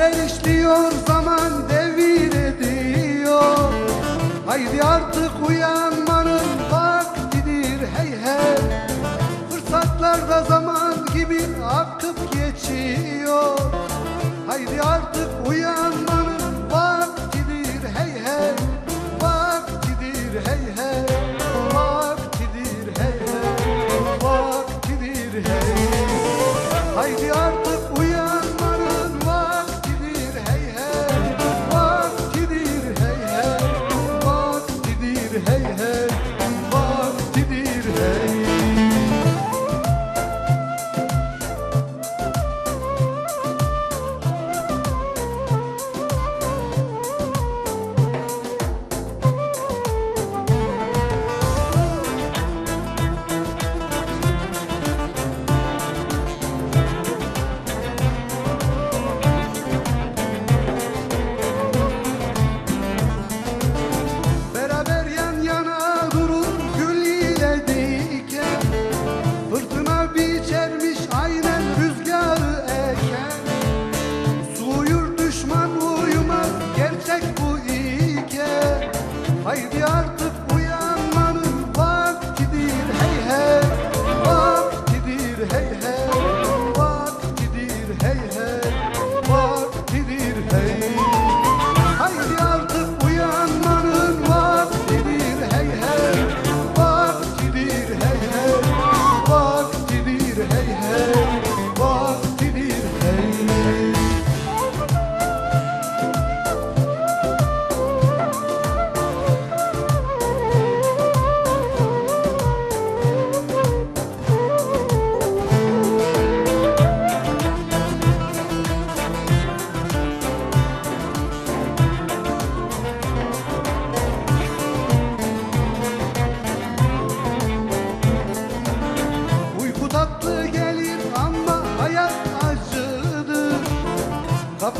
Dertler işliyor zaman devir ediyor. Haydi artık uyanmanın vaktidir hey hey. Fırsatlarda zaman gibi akıp geçiyor. Haydi artık uyan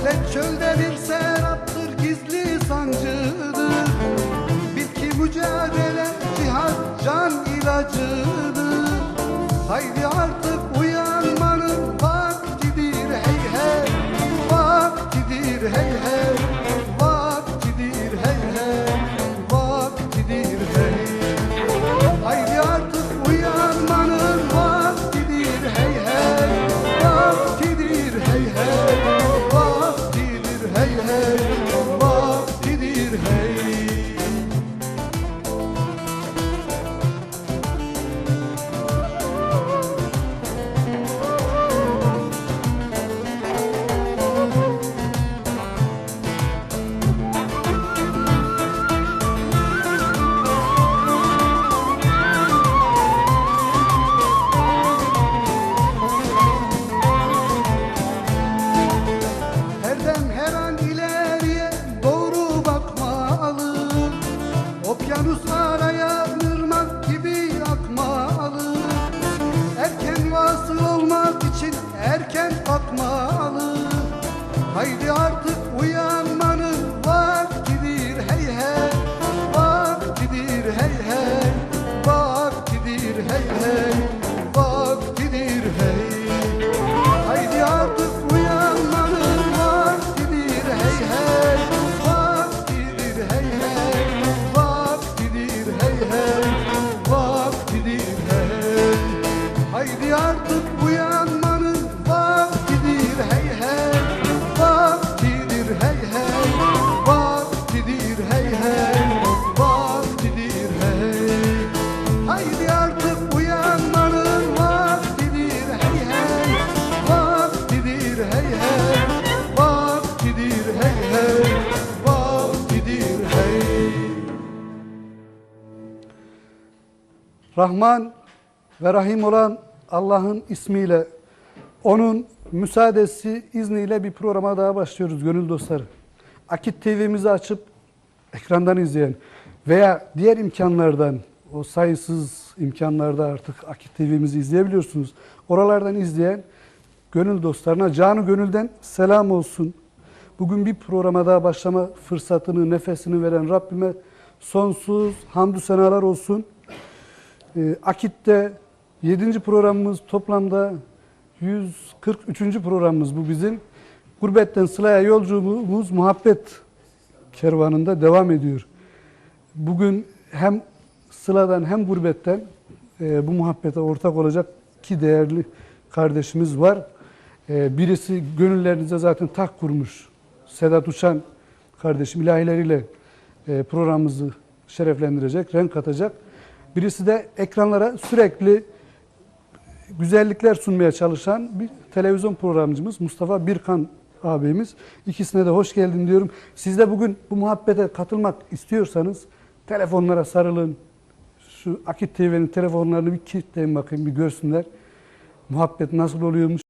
Gaflet çölde bir seraptır gizli sancıdır. Bil ki mücadele cihat can ilacıdır nos fará Haydi artık uyanmanın vaktidir hey hey. Vaktidir hey hey. Vaktidir hey hey. Vaktidir hey. Haydi artık uyanmanın vaktidir hey hey. Vaktidir hey hey. Vaktidir hey hey. Vaktidir hey. Rahman ve Rahim olan Allah'ın ismiyle, onun müsaadesi, izniyle bir programa daha başlıyoruz gönül dostları. Akit TV'mizi açıp ekrandan izleyen veya diğer imkanlardan, o sayısız imkanlarda artık Akit TV'mizi izleyebiliyorsunuz. Oralardan izleyen gönül dostlarına canı gönülden selam olsun. Bugün bir programa daha başlama fırsatını, nefesini veren Rabbime sonsuz hamdü senalar olsun. Ee, Akit'te 7. programımız toplamda 143. programımız bu bizim. Gurbetten Sıla'ya yolculuğumuz muhabbet kervanında devam ediyor. bugün hem sıladan hem gurbetten e, bu muhabbete ortak olacak iki değerli kardeşimiz var. E, birisi gönüllerinize zaten tak kurmuş. Sedat Uçan kardeşim ilahileriyle e, programımızı şereflendirecek, renk katacak. Birisi de ekranlara sürekli güzellikler sunmaya çalışan bir televizyon programcımız Mustafa Birkan abimiz. İkisine de hoş geldin diyorum. Siz de bugün bu muhabbete katılmak istiyorsanız telefonlara sarılın. Şu Akit TV'nin telefonlarını bir kilitleyin bakayım bir görsünler. Muhabbet nasıl oluyormuş.